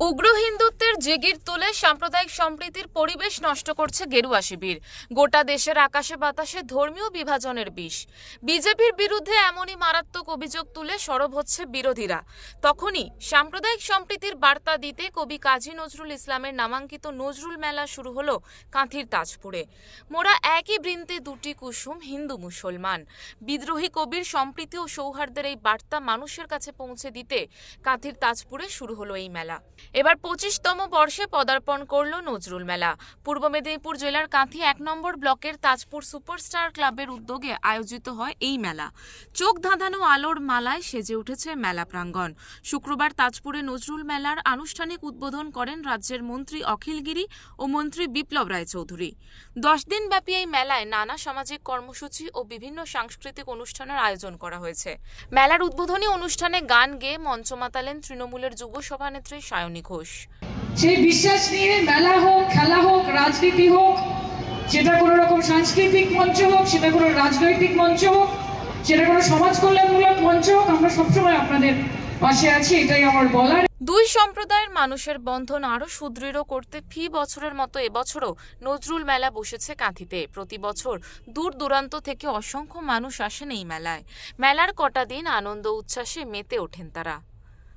উগ্র হিন্দুত্বের জেগির তুলে সাম্প্রদায়িক সম্প্রীতির পরিবেশ নষ্ট করছে গেরুয়া শিবির। গোটা দেশের আকাশে বাতাসে ধর্মীয় বিভাজনের বিষ। বিজেপির বিরুদ্ধে এমনই মারাত্মক অভিযোগ তুলে সরব হচ্ছে বিরোধীরা। তখনই সাম্প্রদায়িক সম্প্রীতির বার্তা দিতে কবি কাজী নজরুল ইসলামের নামাঙ্কিত নজরুল মেলা শুরু হলো কাঁথির তাজপুরে। মোরা একই বৃন্তে দুটি কুসুম হিন্দু মুসলমান। বিদ্রোহী কবির সম্প্রীতি ও সৌহার্দ্যের এই বার্তা মানুষের কাছে পৌঁছে দিতে কাঁথির তাজপুরে শুরু হলো এই মেলা। এবার পঁচিশতম বর্ষে পদার্পণ করল নজরুল মেলা। পূর্ব মেদিনীপুর জেলার কাঁথি এক নম্বর ব্লকের তাজপুর সুপারস্টার ক্লাবের উদ্যোগে আয়োজিত হয় এই মেলা। চোখ ধাঁধানো আলোর মালায় সেজে উঠেছে মেলা প্রাঙ্গণ। শুক্রবার তাজপুরে নজরুল মেলার আনুষ্ঠানিক উদ্বোধন করেন রাজ্যের মন্ত্রী অখিল গিরি ও মন্ত্রী বিপ্লব রায় চৌধুরী দশ দিন ব্যাপী এই মেলায় নানা সামাজিক কর্মসূচি ও বিভিন্ন সাংস্কৃতিক অনুষ্ঠানের আয়োজন করা হয়েছে। মেলার উদ্বোধনী অনুষ্ঠানে গান গেয়ে মঞ্চ মাতালেন তৃণমূলের যুব সভানেত্রী সায়নী ঘোষ। সেই বিশ্বাস নিয়ে মেলা হোক খেলা হোক রাজনীতি হোক সেটা কোনো রকম সাংস্কৃতিক মঞ্চ হোক সেটা কোনো রাজনৈতিক মঞ্চ হোক সেটা কোনো সমাজ কল্যাণমূলক মঞ্চ হোক আমরা সবসময় আপনাদের পাশে আছি এটাই আমার বলার। দুই সম্প্রদায়ের মানুষের বন্ধন আরও সুদৃঢ় করতে ফি বছরের মতো এবছরও নজরুল মেলা বসেছে কাঁথিতে। প্রতি বছর দূর দূরান্ত থেকে অসংখ্য মানুষ আসেন এই মেলায়। মেলার কটা দিন আনন্দ উচ্ছ্বাসে মেতে ওঠেন তারা।